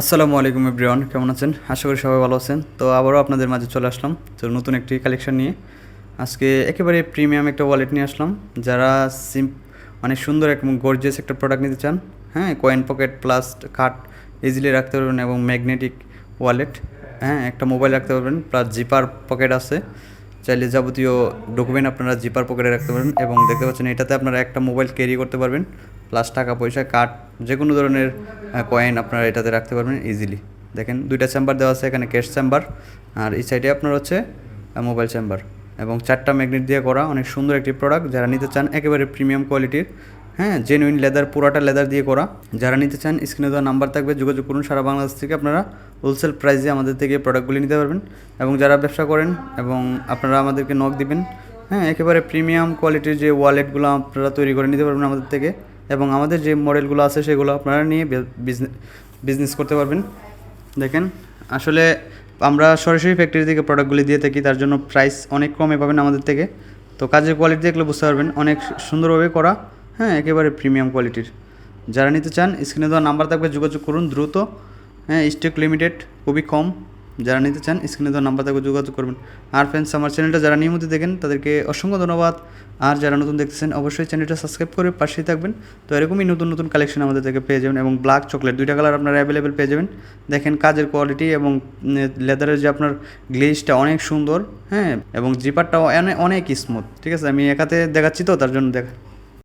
আসসালামু আলাইকুম এভরিওয়ান, কেমন আছেন? আশা করি সবাই ভালো আছেন। তো আবারও আপনাদের মাঝে চলে আসলাম। তো নতুন একটি কালেকশন নিয়ে। আজকে একেবারে প্রিমিয়াম একটা ওয়ালেট নিয়ে আসলাম। যারা সিম অনেক সুন্দর এক গর্জিয়াস একটা প্রোডাক্ট নিতে চান হ্যাঁ coin pocket plus card easily রাখতে পারবেন এবং ম্যাগনেটিক ওয়ালেট হ্যাঁ একটা মোবাইল রাখতে পারবেন প্লাস জিপার পকেট আছে। চাইলে যাবতীয় ডকুমেন্ট আপনারা জিপার পকেটে রাখতে পারবেন এবং দেখতে পাচ্ছেন এটাতে আপনারা একটা মোবাইল ক্যারি করতে পারবেন। প্লাস টাকা পয়সা কার্ড যে কোনো ধরনের কয়েন আপনারা এটাতে রাখতে পারবেন ইজিলি দেখেন, দুইটা চেম্বার দেওয়া আছে, এখানে ক্যাশ চেম্বার আর এই সাইডে আপনার হচ্ছে মোবাইল চেম্বার এবং চারটা ম্যাগনেট দিয়ে করা অনেক সুন্দর একটি প্রোডাক্ট যারা নিতে চান একেবারে প্রিমিয়াম কোয়ালিটির হ্যাঁ জেনুইন লেদার পুরাটা লেদার দিয়ে করা। যারা নিতে চান স্ক্রিনে দেওয়া নাম্বার থাকবে, যোগাযোগ করুন, সারা বাংলাদেশ থেকে আপনারা হোলসেল প্রাইসে আমাদের থেকে প্রোডাক্টগুলি নিতে পারবেন। এবং যারা ব্যবসা করেন এবং আপনারা আমাদেরকে নক দিবেন হ্যাঁ একেবারে প্রিমিয়াম কোয়ালিটির যে ওয়ালেটগুলো আপনারা তৈরি করে নিতে পারবেন আমাদের থেকে এবং আমাদের যে মডেলগুলো আছে সেগুলো আপনারা নিয়ে বিজনেস করতে পারবেন। দেখেন, আসলে আমরা সরাসরি ফ্যাক্টরি থেকে প্রোডাক্টগুলি দিয়ে থাকি, তার জন্য প্রাইস অনেক কমে পাবেন আমাদের থেকে। তো কাজের কোয়ালিটি দেখলে বুঝতে পারবেন, অনেক সুন্দরভাবে করা হ্যাঁ একেবারে প্রিমিয়াম কোয়ালিটির যারা নিতে চান স্ক্রিনে দেওয়া নাম্বার থাকবে, যোগাযোগ করুন দ্রুত। হ্যাঁ স্টক লিমিটেড খুবই কম। যারা নিতে চান স্ক্রিনে দেওয়া নাম্বার থাকবে যোগাযোগ করবেন। আর ফ্রেন্ডস আমার চ্যানেলটা যারা নিয়মিত দেখেন, তাদেরকে অসংখ্য ধন্যবাদ। আর যারা নতুন দেখতেছেন, অবশ্যই চ্যানেলটা সাবস্ক্রাইব করে পাশেই থাকবেন। তো এরকমই নতুন নতুন কালেকশন আমাদের থেকে পেয়ে যাবেন এবং ব্ল্যাক চকলেট দুইটা কালার আপনারা অ্যাভেলেবেল পেয়ে যাবেন। দেখেন কাজের কোয়ালিটি এবং লেদারের যে আপনার গ্লেজটা অনেক সুন্দর হ্যাঁ? এবং জিপারটাও অনেক স্মুথ ঠিক আছে? আমি একাতে দেখাচ্ছি তো, তার জন্য দেখা